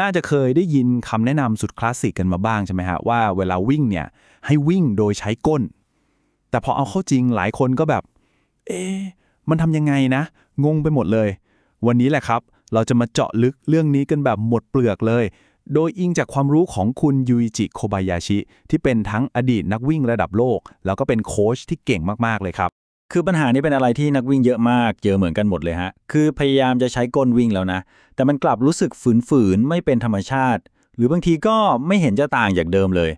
น่าจะเคยได้ยินคำแนะนำสุดคลาสสิกกันมาบ้างใช่ไหมฮะว่าเวลาวิ่งเนี่ยให้วิ่งโดยใช้ก้น แต่พอเอาเข้าจริงหลายคนก็แบบ เอ๊ะมันทำยังไงนะ งงไปหมดเลย วันนี้แหละครับ เราจะมาเจาะลึกเรื่องนี้กันแบบหมดเปลือกเลย โดยอิงจากความรู้ของคุณยูอิจิโคบายาชิ ที่เป็นทั้งอดีตนักวิ่งระดับโลก แล้วก็เป็นโค้ชที่เก่งมากๆเลยครับ คือปัญหานี้เป็นอะไรที่นักวิ่งเยอะมาก เจอเหมือนกันหมดเลยฮะ คือพยายามจะใช้ก้นวิ่งแล้วนะ แต่มันกลับรู้สึกฝืนๆ ไม่เป็นธรรมชาติ หรือบางทีก็ไม่เห็นจะต่างจากเดิมเลย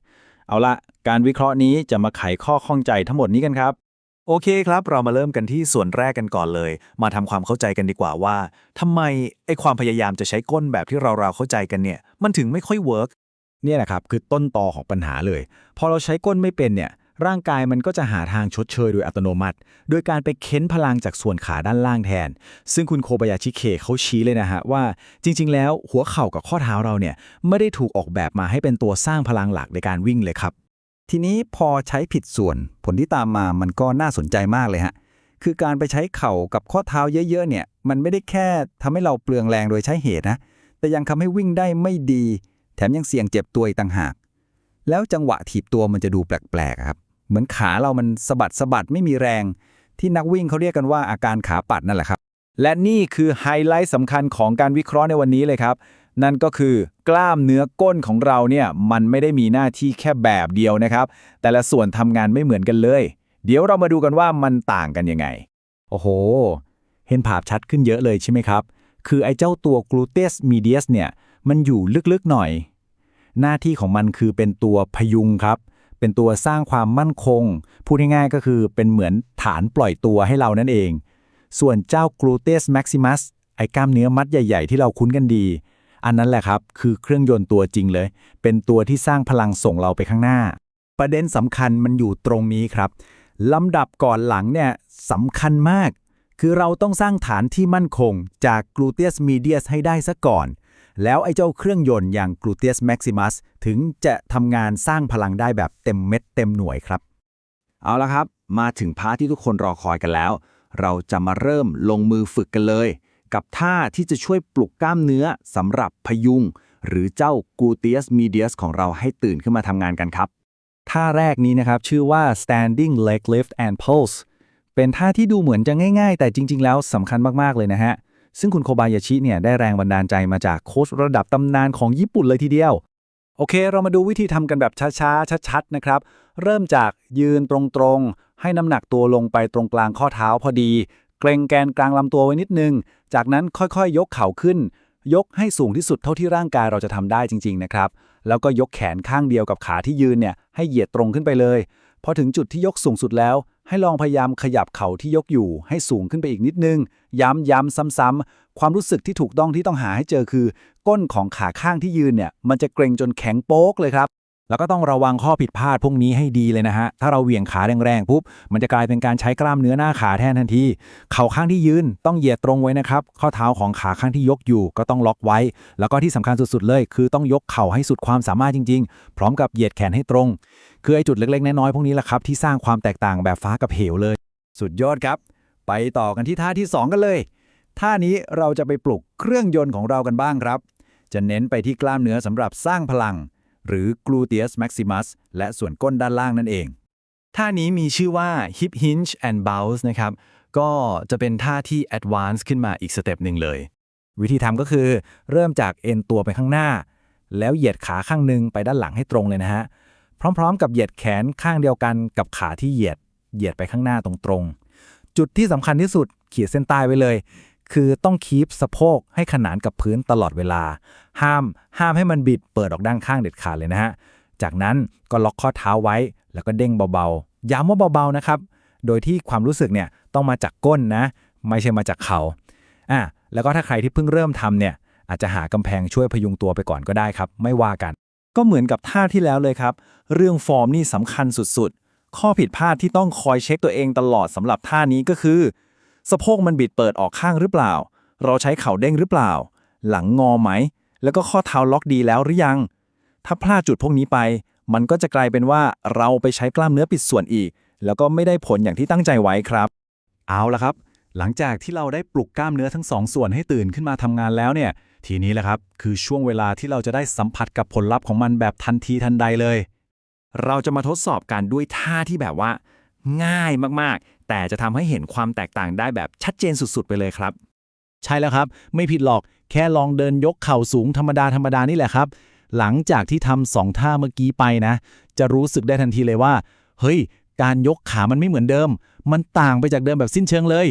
เอาละการวิเคราะห์นี้จะมาไขข้อข้องใจทั้งหมดนี้กันครับ โอเคครับ เรามาเริ่มกันที่ส่วนแรกกันก่อนเลย มาทำความเข้าใจกันดีกว่าว่าทำไมไอ้ความพยายามจะใช้ก้นแบบที่เราเราๆเข้าใจกันเนี่ย มันถึงไม่ค่อยเวิร์กเนี่ยแหละครับคือต้นตอของปัญหาเลย พอเราใช้ก้นไม่เป็นเนี่ย ร่างกายมันก็จะหาทางชดเชยโดยอัตโนมัติ โดยการไปเค้นพลังจากส่วนขาด้านล่างแทน ซึ่งคุณโคบายาชิเคเขาชี้เลยนะฮะว่าจริง ๆ แล้วหัวเข่ากับข้อเท้าเราเนี่ยไม่ได้ถูกออกแบบมาให้เป็นตัวสร้างพลังหลักในการวิ่งเลยครับ ทีนี้พอใช้ผิดส่วนผลที่ตามมามันก็น่าสนใจมากเลยฮะคือการไปใช้เข่ากับข้อเท้าเยอะๆเนี่ยมันไม่ได้แค่ทำให้เราเปลืองแรงโดยใช้เหตุนะแต่ยังทำให้วิ่งได้ไม่ดี แถมยังเสี่ยงเจ็บตัวอีกต่างหาก แล้วจังหวะถีบตัวมันจะดูแปลกๆครับ เหมือนขาเรามันสะบัดสะบัดไม่มีแรง ที่นักวิ่งเขาเรียกกันว่าอาการขาปัดนั่นแหละครับ และนี่คือไฮไลท์สำคัญของการวิเคราะห์ในวันนี้เลยครับ นั่นก็คือกล้ามเนื้อก้นของเราเนี่ยมันไม่ได้มีหน้าที่แค่แบบเดียวนะครับ แต่ละส่วนทำงานไม่เหมือนกันเลย เดี๋ยวเรามาดูกันว่ามันต่างกันยังไง โอ้โห เห็นภาพชัดขึ้นเยอะเลยใช่ไหมครับ คือไอ้เจ้าตัว gluteus medius เนี่ยมันอยู่ลึกๆหน่อย หน้าที่ของมันคือเป็นตัวพยุงครับ เป็นตัวสร้างความมั่นคง พูดง่ายๆก็คือเป็นเหมือนฐานปล่อยตัวให้เรานั่นเอง ส่วนเจ้า gluteus maximus ไอ้กล้ามเนื้อมัดใหญ่ๆ ที่เราคุ้นกันดี อันนั้นแหละครับคือเครื่องยนต์ตัวจริงเลย เป็นตัวที่สร้างพลังส่งเราไปข้างหน้า ประเด็นสำคัญมันอยู่ตรงนี้ครับลำดับก่อนหลังเนี่ยสำคัญมาก คือเราต้องสร้างฐานที่มั่นคงจาก gluteus medius ให้ได้ซะก่อน แล้วไอ้เจ้าเครื่องยนต์อย่าง gluteus maximus ถึงจะทำงานสร้างพลังได้แบบเต็มเม็ดเต็มหน่วยครับ เอาละครับ มาถึงพาร์ทที่ทุกคนรอคอยกันแล้ว เราจะมาเริ่มลงมือฝึกกันเลย กับท่าที่จะช่วยปลุกกล้ามเนื้อสำหรับพยุง หรือเจ้า gluteus medius ของเราให้ตื่นขึ้นมาทำงานกันครับท่าแรกนี้นะครับ ชื่อว่า standing leg lift and pulse เป็นท่าที่ดูเหมือนจะง่าย ๆ แต่จริง ๆ แล้วสำคัญมาก ๆ เลยนะฮะ ซึ่งคุณโคบายาชิเนี่ยได้แรงบันดาลใจมาจากโค้ชระดับตำนานของญี่ปุ่นเลยทีเดียว โอเค เรามาดูวิธีทำกันแบบช้าๆ ชัดๆ นะครับ เริ่มจากยืนตรงๆ ให้น้ำหนักตัวลงไปตรงกลางข้อเท้าพอดี เกรงแกนกลางลำตัวไว้นิดนึง จากนั้นค่อยๆ ยกเข่าขึ้น ยกให้สูงที่สุดเท่าที่ร่างกายเราจะทำได้จริง ๆ นะครับ แล้วก็ยกแขนข้างเดียวกับขาที่ยืนเนี่ยให้เหยียดตรงขึ้นไปเลย พอถึงจุดที่ยกสูงสุดแล้ว ให้ลองพยายามขยับเข่าที่ยกอยู่ ให้สูงขึ้นไปอีกนิดนึง ย้ำย้ำซ้ำๆความรู้สึกที่ถูกต้องที่ต้องหาให้เจอคือ ก้นของขาข้างที่ยืนเนี่ย มันจะเกร็งจนแข็งโป๊กเลยครับ แล้วก็ต้องระวังข้อผิดพลาดพวกนี้ให้ดีเลยนะฮะ ถ้าเราเหวี่ยงขาแรงๆปุ๊บ มันจะกลายเป็นการใช้กล้ามเนื้อหน้าขาแทนทันที เข่าข้างที่ยืนต้องเหยียดตรงไว้นะครับ ข้อเท้าของขาข้างที่ยกอยู่ ก็ต้องล็อกไว้ แล้วก็ที่สำคัญสุดๆเลย คือต้องยกเข่าให้สุดความสามารถจริง ๆ พร้อมกับเหยียดแขนให้ตรง คือไอ้จุดเล็กๆน้อยๆพวกนี้แหละครับที่สร้างความแตกต่างแบบฟ้ากับเหวเลย สุดยอดครับ ไปต่อกันที่ท่าที่ 2 กันเลย ท่านี้เราจะไปปลุกเครื่องยนต์ของเรากันบ้างครับ จะเน้นไปที่กล้ามเนื้อสำหรับสร้างพลัง หรือ gluteus maximus และส่วนก้นด้านล่างนั่นเอง ท่านี้มีชื่อว่า hip hinge and bounce นะครับ ก็จะเป็นท่าที่ advance ขึ้นมาอีกสเต็ปหนึ่งเลย วิธีทำก็คือ เริ่มจากเอ็นตัวไปข้างหน้า แล้วเหยียดขาข้างหนึ่งไปด้านหลังให้ตรงเลยนะฮะ พร้อม ๆ กับเหยียดแขนข้างเดียวกันกับขาที่เหยียด เหยียดไปข้างหน้าตรงๆจุดที่สำคัญที่สุดขีดเส้นใต้ไว้เลย คือต้องคีปสะโพกให้ขนานกับพื้นตลอดเวลา ห้าม ห้ามให้มันบิดเปิดออกด้านข้างเด็ดขาดเลยนะฮะ จากนั้นก็ล็อกข้อเท้าไว้ แล้วก็เด้งเบาๆ ย้ำว่าเบาๆนะครับ โดยที่ความรู้สึกเนี่ยต้องมาจากก้นนะ ไม่ใช่มาจากเขา่าอะแล้วก็ถ้าใครที่เพิ่งเริ่มทำเนี่ยอาจจะหากำแพงช่วยพยุงตัวไปก่อนก็ได้ครับ ไม่ว่ากัน ก็เหมือนกับท่าที่แล้วเลยครับ เรื่องฟอร์มนี่สำคัญสุดๆ ข้อผิดพลาดที่ต้องคอยเช็คตัวเองตลอดสำหรับท่านี้ก็คือ สะโพกมันบิดเปิดออกข้างหรือเปล่า เราใช้เข่าเด้งหรือเปล่า หลังงอไหม แล้วก็ข้อเท้าล็อกดีแล้วหรือยัง ถ้าพลาดจุดพวกนี้ไป มันก็จะกลายเป็นว่าเราไปใช้กล้ามเนื้อปิดส่วนอีก แล้วก็ไม่ได้ผลอย่างที่ตั้งใจไว้ครับ เอาละครับ หลังจากที่เราได้ปลุกกล้ามเนื้อทั้งสองส่วนให้ตื่นขึ้นมาทำงานแล้วเนี่ยทีนี้แหละครับ คือช่วงเวลาที่เราจะได้สัมผัสกับผลลัพธ์ของมันแบบทันทีทันใดเลย เราจะมาทดสอบกันด้วยท่าที่แบบว่า ง่ายมากๆ แต่จะทำให้เห็นความแตกต่างได้แบบชัดเจนสุดๆ ไปเลยครับ ใช่แล้วครับ ไม่ผิดหรอกแค่ลองเดินยกเข่าสูงธรรมดาธรรมดานี่แหละครับ หลังจากที่ทำสองท่าเมื่อกี้ไปนะ จะรู้สึกได้ทันทีเลยว่า เฮ้ย การยกขามันไม่เหมือนเดิม มันต่างไปจากเดิมแบบสิ้นเชิงเลย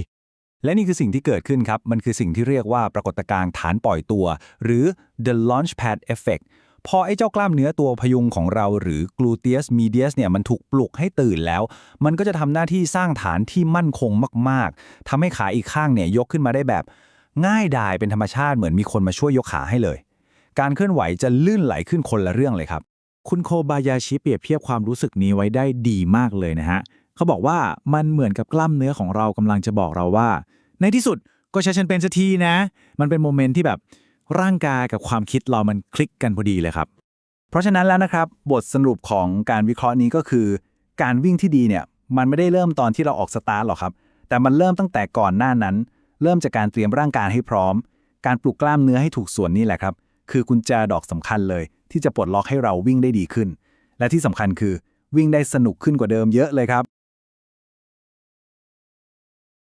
และนี่คือสิ่งที่เกิดขึ้นครับ มันคือสิ่งที่เรียกว่าปรากฏการณ์ฐานปล่อยตัว หรือ the launchpad effect พอไอ้เจ้ากล้ามเนื้อตัวพยุงของเราหรือ gluteus medius เนี่ยมันถูกปลุกให้ตื่นแล้ว มันก็จะทำหน้าที่สร้างฐานที่มั่นคงมาก ๆทำให้ขาอีกข้างเนี่ยยกขึ้นมาได้แบบ ง่ายดายเป็นธรรมชาติเหมือนมีคนมาช่วยยกขาให้เลย การเคลื่อนไหวจะลื่นไหลขึ้นคนละเรื่องเลยครับ คุณโคบายาชิเปรียบเทียบความรู้สึกนี้ไว้ได้ดีมากเลยนะฮะเขาบอกว่ามันเหมือนกับกล้ามเนื้อของเรากำลังจะบอกเราว่า ในที่สุดก็ใช้ฉันเป็นสักทีนะ มันเป็นโมเมนต์ที่แบบ ร่างกายกับความคิดเรามันคลิกกันพอดีเลยครับ เพราะฉะนั้นแล้วนะครับ บทสรุปของการวิเคราะห์นี้ก็คือ การวิ่งที่ดีเนี่ยมันไม่ได้เริ่มตอนที่เราออกสตาร์ทหรอกครับ แต่มันเริ่มตั้งแต่ก่อนหน้านั้น เริ่มจากการเตรียมร่างกายให้พร้อม การปลุกกล้ามเนื้อให้ถูกส่วนนี่แหละครับ คือกุญแจดอกสำคัญเลย ที่จะปลดล็อกให้เราวิ่งได้ดีขึ้น และที่สำคัญคือวิ่งได้สนุกขึ้นกว่าเดิมเยอะเลยครับ